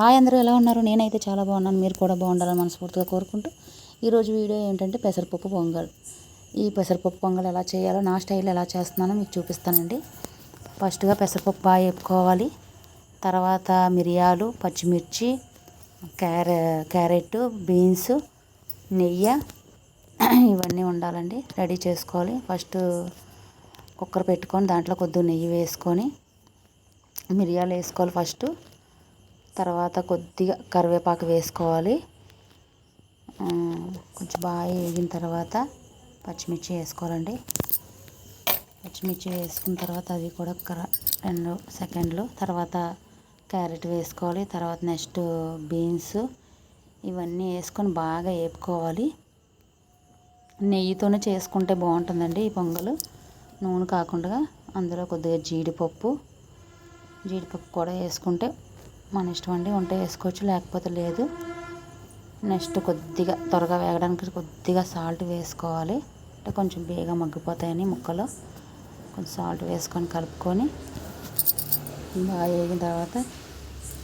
Hi అందరూ ఎలా ఉన్నారు? నేనైతే చాలా బాగున్నాను. మీరు కూడా బాగుండాలని మనస్ఫూర్తిగా కోరుకుంటూ ఈరోజు వీడియో ఏంటంటే పెసరపప్పు పొంగల్. ఈ పెసరపప్పు పొంగల్ ఎలా చేయాలో నా స్టైల్ ఎలా చేస్తున్నానో మీకు చూపిస్తానండి. ఫస్ట్గా పెసరపప్పు బాగా వేపుకోవాలి. తర్వాత మిరియాలు పచ్చిమిర్చి క్యారె క్యారెట్ బీన్స్ నెయ్యి ఇవన్నీ ఉండాలండి. రెడీ చేసుకోవాలి. ఫస్ట్ కుక్కర్ పెట్టుకొని దాంట్లో కొద్దిగా నెయ్యి వేసుకొని మిరియాలు వేసుకోవాలి ఫస్ట్. తర్వాత కొద్దిగా కరివేపాకు వేసుకోవాలి. కొంచెం బాగా వేగిన తర్వాత పచ్చిమిర్చి వేసుకోవాలండి. పచ్చిమిర్చి వేసుకున్న తర్వాత అది కూడా రెండు సెకండ్లు తర్వాత క్యారెట్ వేసుకోవాలి. తర్వాత నెక్స్ట్ బీన్స్ ఇవన్నీ వేసుకొని బాగా వేపుకోవాలి. నెయ్యితోనే చేసుకుంటే బాగుంటుందండి ఈ పొంగలు. నూనె కాకుండా అందులో కొద్దిగా జీడిపప్పు జీడిపప్పు కూడా వేసుకుంటే మన ఇష్టం అండి ఉంటే వేసుకోవచ్చు లేకపోతే లేదు. నెక్స్ట్ కొద్దిగా త్వరగా వేగడానికి కొద్దిగా సాల్ట్ వేసుకోవాలి. అంటే కొంచెం బేగా మగ్గిపోతాయని ముక్కలు. కొంచెం సాల్ట్ వేసుకొని కలుపుకొని బాగా వేగిన తర్వాత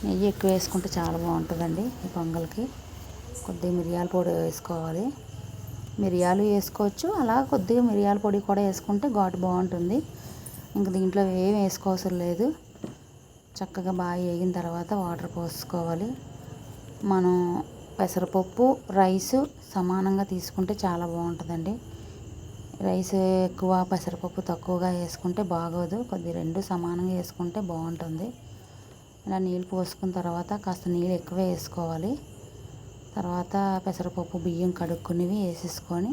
నెయ్యి ఎక్కువ వేసుకుంటే చాలా బాగుంటుందండి ఈ పొంగల్కి. కొద్దిగా మిరియాల పొడి వేసుకోవాలి. మిరియాలు వేసుకోవచ్చు. అలా కొద్దిగా మిరియాల పొడి కూడా వేసుకుంటే ఘాటు బాగుంటుంది. ఇంక దీంట్లో ఏం వేసుకోవసరం లేదు. చక్కగా బాగా వేగిన తర్వాత వాటర్ పోసుకోవాలి. మనం పెసరపప్పు రైస్ సమానంగా తీసుకుంటే చాలా బాగుంటుందండి. రైస్ ఎక్కువ పెసరపప్పు తక్కువగా వేసుకుంటే బాగోదు. కొద్ది రెండు సమానంగా వేసుకుంటే బాగుంటుంది. ఇలా నీళ్ళు పోసుకున్న తర్వాత కాస్త నీళ్ళు ఎక్కువ వేసుకోవాలి. తర్వాత పెసరపప్పు బియ్యం కడుక్కునేవి వేసేసుకొని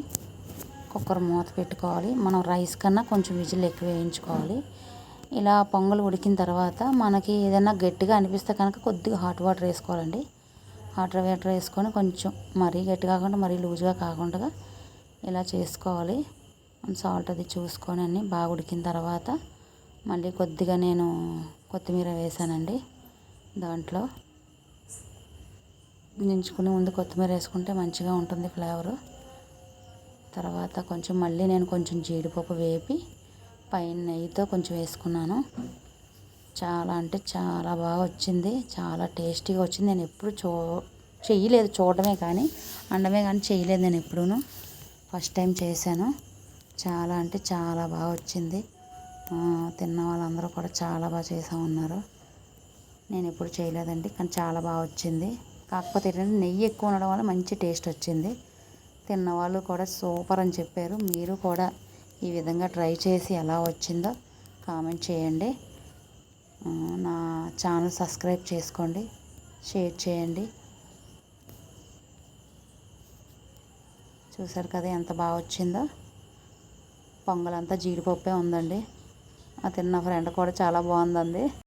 కుక్కర్ మూత పెట్టుకోవాలి. మనం రైస్ కన్నా కొంచెం విజిల్ ఎక్కువ వేయించుకోవాలి. ఇలా పొంగల్ ఉడికిన తర్వాత మనకి ఏదైనా గట్టిగా అనిపిస్తే కనుక కొద్దిగా హాట్ వాటర్ వేసుకోవాలండి. హాట్ వాటర్ వేసుకొని కొంచెం మరీ గట్టి కాకుండా మరీ లూజ్గా కాకుండా ఇలా చేసుకోవాలి. సాల్ట్ అది చూసుకొని అన్ని బాగా ఉడికిన తర్వాత మళ్ళీ కొద్దిగా నేను కొత్తిమీర వేసానండి దాంట్లో. దించుకుని ముందు కొత్తిమీర వేసుకుంటే మంచిగా ఉంటుంది ఫ్లేవరు తర్వాత కొంచెం మళ్ళీ నేను కొంచెం జీడిపప్పు వేపి పైన నెయ్యితో కొంచెం వేసుకున్నాను. చాలా అంటే చాలా బాగా వచ్చింది. చాలా టేస్టీగా వచ్చింది. నేను ఎప్పుడు చూ చేయలేదు చూడటమే కానీ అండమే కానీ చేయలేదు నేను ఎప్పుడూ ఫస్ట్ టైం చేశాను. చాలా అంటే చాలా బాగా వచ్చింది. తిన్న వాళ్ళందరూ కూడా చాలా బాగా చేసామన్నారు నేను ఎప్పుడు చేయలేదండి కానీ చాలా బాగా వచ్చింది. కాకపోతే ఏంటంటే నెయ్యి ఎక్కువ ఉండడం వల్ల మంచి టేస్ట్ వచ్చింది. తిన్నవాళ్ళు కూడా సూపర్ అని చెప్పారు. మీరు కూడా ఈ విధంగా ట్రై చేసి ఎలా వచ్చిందో కామెంట్ చేయండి. నా ఛానల్ సబ్స్క్రైబ్ చేసుకోండి. షేర్ చేయండి. చూసారు కదా ఎంత బాగా వచ్చిందో. పొంగలంతా జీడిపప్పే ఉందండి. అది తిన్న ఫ్రెండ్ కూడా చాలా బాగుందండి.